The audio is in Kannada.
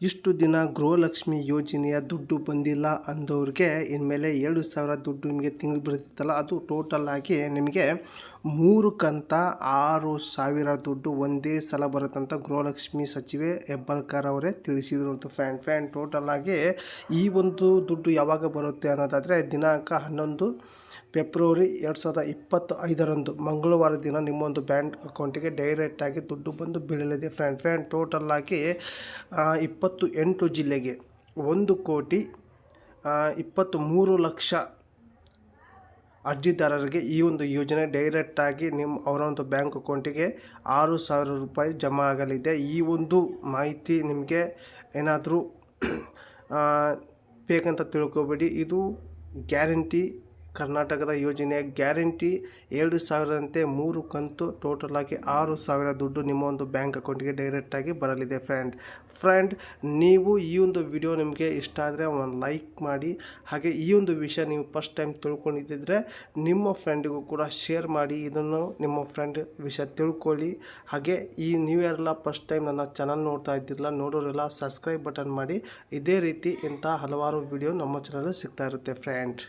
ಇಷ್ಟು ದಿನ ಗೃಹಲಕ್ಷ್ಮಿ ಯೋಜನೆಯ ದುಡ್ಡು ಬಂದಿಲ್ಲ ಅಂದವ್ರಿಗೆ ಇನ್ಮೇಲೆ ಎರಡು ಸಾವಿರ ದುಡ್ಡು ನಿಮಗೆ ತಿಂಗ್ಳು ಬರುತ್ತಿತ್ತಲ್ಲ ಅದು ಟೋಟಲ್ ಆಗಿ ನಿಮಗೆ ಮೂರು ಕಂತ ಆರು ಸಾವಿರ ದುಡ್ಡು ಒಂದೇ ಸಲ ಬರುತ್ತಂತ ಗೃಹಲಕ್ಷ್ಮಿ ಸಚಿವೆ ಹೆಬ್ಬಾಳ್ಕರ್ ಅವರೇ ತಿಳಿಸಿದರು ಅಂತ ಫ್ಯಾನ್ ಫ್ಯಾನ್ ಟೋಟಲ್ ಆಗಿ ಈ ಒಂದು ದುಡ್ಡು ಯಾವಾಗ ಬರುತ್ತೆ ಅನ್ನೋದಾದರೆ ದಿನಾಂಕ ಹನ್ನೊಂದು ಫೆಬ್ರವರಿ ಎರಡು ಸಾವಿರದ ಇಪ್ಪತ್ತು ಐದರಂದು ಮಂಗಳವಾರ ದಿನ ನಿಮ್ಮೊಂದು ಬ್ಯಾಂಕ್ ಅಕೌಂಟಿಗೆ ಡೈರೆಕ್ಟಾಗಿ ದುಡ್ಡು ಬಂದು ಬೀಳಲಿದೆ. ಫ್ರೆಂಡ್ ಫ್ರೆಂಡ್ ಟೋಟಲ್ ಆಗಿ ಇಪ್ಪತ್ತು ಎಂಟು ಜಿಲ್ಲೆಗೆ ಒಂದು ಕೋಟಿ ಇಪ್ಪತ್ತು ಮೂರು ಲಕ್ಷ ಅರ್ಜಿದಾರರಿಗೆ ಈ ಒಂದು ಯೋಜನೆ ಡೈರೆಕ್ಟಾಗಿ ನಿಮ್ಮ ಅವರ ಒಂದು ಬ್ಯಾಂಕ್ ಅಕೌಂಟಿಗೆ ಆರು ಸಾವಿರ ರೂಪಾಯಿ ಜಮಾ ಆಗಲಿದೆ. ಈ ಒಂದು ಮಾಹಿತಿ ನಿಮಗೆ ಏನಾದರೂ ಬೇಕಂತ ತಿಳ್ಕೊಬೇಡಿ. ಇದು ಗ್ಯಾರಂಟಿ ಕರ್ನಾಟಕದ ಯೋಜನೆಯ ಗ್ಯಾರಂಟಿ ಎರಡು ಸಾವಿರದಂತೆ ಮೂರು ಕಂತು ಟೋಟಲ್ ಆಗಿ ಆರು ಸಾವಿರ ದುಡ್ಡು ನಿಮ್ಮ ಒಂದು ಬ್ಯಾಂಕ್ ಅಕೌಂಟಿಗೆ ಡೈರೆಕ್ಟಾಗಿ ಬರಲಿದೆ ಫ್ರೆಂಡ್ ಫ್ರೆಂಡ್ ನೀವು ಈ ಒಂದು ವಿಡಿಯೋ ನಿಮಗೆ ಇಷ್ಟ ಆದರೆ ಒಂದು ಲೈಕ್ ಮಾಡಿ, ಹಾಗೆ ಈ ಒಂದು ವಿಷಯ ನೀವು ಫಸ್ಟ್ ಟೈಮ್ ತಿಳ್ಕೊಂಡಿದ್ದಿದ್ರೆ ನಿಮ್ಮ ಫ್ರೆಂಡಿಗೂ ಕೂಡ ಶೇರ್ ಮಾಡಿ, ಇದನ್ನು ನಿಮ್ಮ ಫ್ರೆಂಡ್ ವಿಷಯ ತಿಳ್ಕೊಳ್ಳಿ. ಹಾಗೆ ಈ ನೀವೆಲ್ಲ ಫಸ್ಟ್ ಟೈಮ್ ನನ್ನ ಚಾನಲ್ ನೋಡ್ತಾ ಇದ್ದಿರಲ್ಲ ನೋಡೋರೆಲ್ಲ ಸಬ್ಸ್ಕ್ರೈಬ್ ಬಟನ್ ಮಾಡಿ. ಇದೇ ರೀತಿ ಇಂಥ ಹಲವಾರು ವಿಡಿಯೋ ನಮ್ಮ ಚಾನಲ್ ಸಿಗ್ತಾ ಇರುತ್ತೆ ಫ್ರೆಂಡ್